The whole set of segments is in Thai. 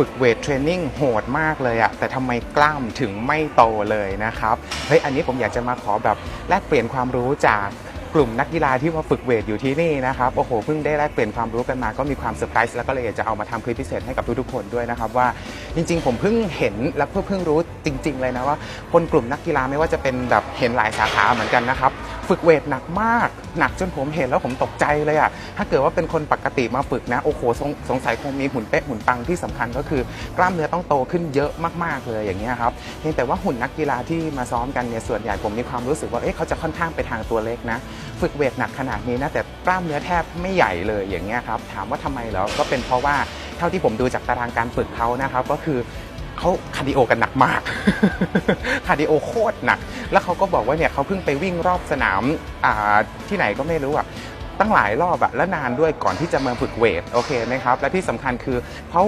ฝึกเวทเทรนนิ่งโหดมากเลยอะแต่ทำไมกล้ามถึงไม่โตเลยนะครับ เฮ้ย อันนี้ผมอยากจะมาขอแบบแลกเปลี่ยนความรู้จากกลุ่มนักกีฬาที่มาฝึกเวทอยู่ที่นี่นะครับ โอ้โห เพิ่งได้แลกเปลี่ยนความรู้กันมา ก็มีความเซอร์ไพรส์แล้วก็เลยอยากจะเอามาทำคลิปพิเศษให้กับทุกๆคนด้วยนะครับว่าจริงๆ ผมเพิ่งเห็นและเพิ่งเพิ่งรู้จริง ๆ เลยนะว่า คนกลุ่มนักกีฬาไม่ว่าจะเป็นแบบเห็นหลายสาขาเหมือนกันนะครับ ฝึกเวทหนักมาก หนักจนผมเห็นแล้วผมตกใจเลยอะถ้าเกิดว่าเป็นคนปกติมาฝึกนะ โอ้โหสงสงสัยคงมีหุ่นเป๊ะหุ่นปังที่สำคัญก็คือกล้ามเนื้อต้องโตขึ้นเยอะมากๆเลยอย่างเงี้ยครับเพียงแต่ว่าหุ่นนักกีฬาที่มาซ้อมกันเนี่ยส่วนใหญ่ผมมีความรู้สึกว่าเอ๊ะเขาจะค่อนข้างไปทางตัวเล็กนะ ฝึกเวทหนักขนาดนี้นะแต่กล้ามเนื้อแทบไม่ใหญ่เลยอย่างเงี้ยครับถามว่าทำไมเหรอก็เป็นเพราะว่าเท่าที่ผมดูจากตารางการฝึกเขานะครับก็คือ เขาคาร์ดิโอกันหนักมาก คาร์ดิโอโคตรหนัก แล้วเขาก็บอกว่าเนี่ยเขาเพิ่งไปวิ่งรอบสนามที่ไหนก็ไม่รู้อะตั้งหลายรอบอะและนานด้วยก่อนที่จะมาฝึกเวทโอเคไหมครับ และที่สำคัญคือเขา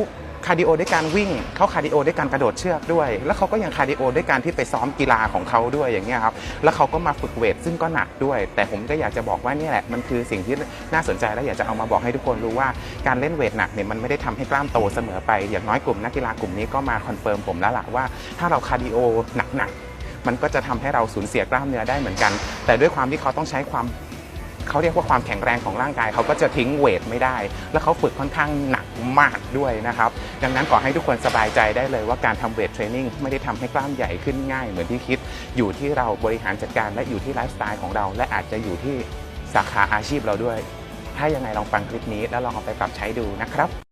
คาร์ดิโอด้วยการวิ่งเขาคาร์ดิโอด้วยการกระโดดเชือกด้วย แล้วเขาก็ยังคาร์ดิโอด้วยการที่ไปซ้อมกีฬาของเขาด้วยอย่างเงี้ยครับแล้วเขาก็มาฝึกเวทซึ่งก็หนักด้วย แต่ผมก็อยากจะบอกว่านี่แหละมันคือสิ่งที่น่าสนใจและอยากจะเอามาบอกให้ทุกคนรู้ว่าการเล่นเวทหนักเนี่ยมันไม่ได้ทำให้กล้ามโตเสมอไป อย่างน้อยกลุ่มนักกีฬากลุ่มนี้ก็มาคอนเฟิร์มผมแล้วล่ะว่าถ้าเราคาร์ดิโอหนักๆมันก็จะทำให้เราสูญเสียกล้ามเนื้อได้เหมือนกัน แต่ด้วยความที่เขาต้องใช้ความ เขาเรียกว่าความแข็งแรงของร่างกายเขาก็จะทิ้งเวทไม่ได้ แล้วเขาฝึกค่อนข้างหนักมากด้วยนะครับ ดังนั้นขอให้ทุกคนสบายใจได้เลยว่าการทำเวทเทรนนิ่งไม่ได้ทำให้กล้ามใหญ่ขึ้นง่ายเหมือนที่คิด อยู่ที่เราบริหารจัดการและอยู่ที่ไลฟ์สไตล์ของเรา และอาจจะอยู่ที่สาขาอาชีพเราด้วย ถ้ายังไงลองฟังคลิปนี้แล้วลองเอาไปปรับใช้ดูนะครับ